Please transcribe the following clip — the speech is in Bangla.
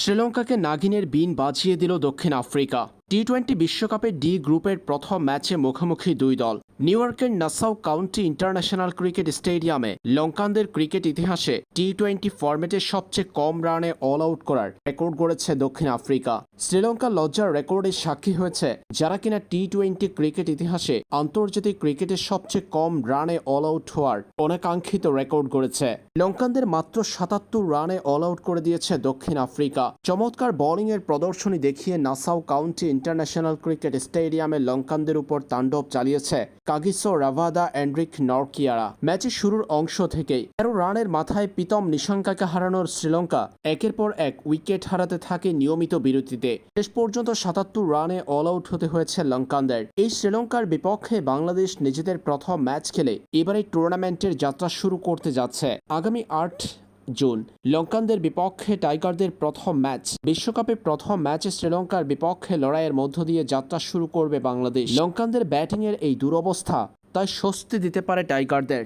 শ্রীলঙ্কাকে নাগিনের বিন বাজিয়ে দিল দক্ষিণ আফ্রিকা। টি টোয়েন্টি বিশ্বকাপে ডি গ্রুপের প্রথম ম্যাচে মুখোমুখি দুই দল। নিউ ইয়র্কের নাসাউ কাউন্টি ইন্টারন্যাশনাল ক্রিকেট স্টেডিয়ামে লঙ্কানদের ক্রিকেট ইতিহাসে টি টোয়েন্টি ফরম্যাটে সবচেয়ে কম রানে অল আউট করার রেকর্ড গড়েছে দক্ষিণ আফ্রিকা। শ্রীলঙ্কা লজ্জার রেকর্ডের সাক্ষী হয়েছে যারা কিনা টি টোয়েন্টি ক্রিকেট ইতিহাসে আন্তর্জাতিক ক্রিকেটের সবচেয়ে কম রানে অল আউট হওয়ার অনাকাঙ্ক্ষিত রেকর্ড গড়েছে। লঙ্কানদের মাত্র সাতাত্তর রানে অল আউট করে দিয়েছে দক্ষিণ আফ্রিকা। চমৎকার বোলিংয়ের প্রদর্শনী দেখিয়ে নাসাউ কাউন্টি ইন্টারন্যাশনাল ক্রিকেট স্টেডিয়ামে লঙ্কানদের উপর তাণ্ডব চালিয়েছে কাগিসো, রাভাদা অ্যান্ড্রিক নরকিয়ারা। ম্যাচের শুরুর অংশ থেকেই। তেরো রানের মাথায় প্রীতম নিশাঙ্কাকে হারানোর শ্রীলঙ্কা একের পর এক উইকেট হারাতে থাকে নিয়মিত বিরতিতে। শেষ পর্যন্ত সাতাত্তর রানে অল আউট হতে হয়েছে লঙ্কানদের। এই শ্রীলঙ্কার বিপক্ষে বাংলাদেশ নিজেদের প্রথম ম্যাচ খেলে এবারে টুর্নামেন্টের যাত্রা শুরু করতে যাচ্ছে। আগামী আট জুন। লঙ্কানদের বিপক্ষে টাইগারদের প্রথম ম্যাচ। বিশ্বকাপে প্রথম ম্যাচে শ্রীলঙ্কার বিপক্ষে লড়াইয়ের মধ্য দিয়ে যাত্রা শুরু করবে বাংলাদেশ। লঙ্কানদের ব্যাটিংয়ের এই দুরবস্থা, তাই স্বস্তি দিতে পারে টাইগারদের।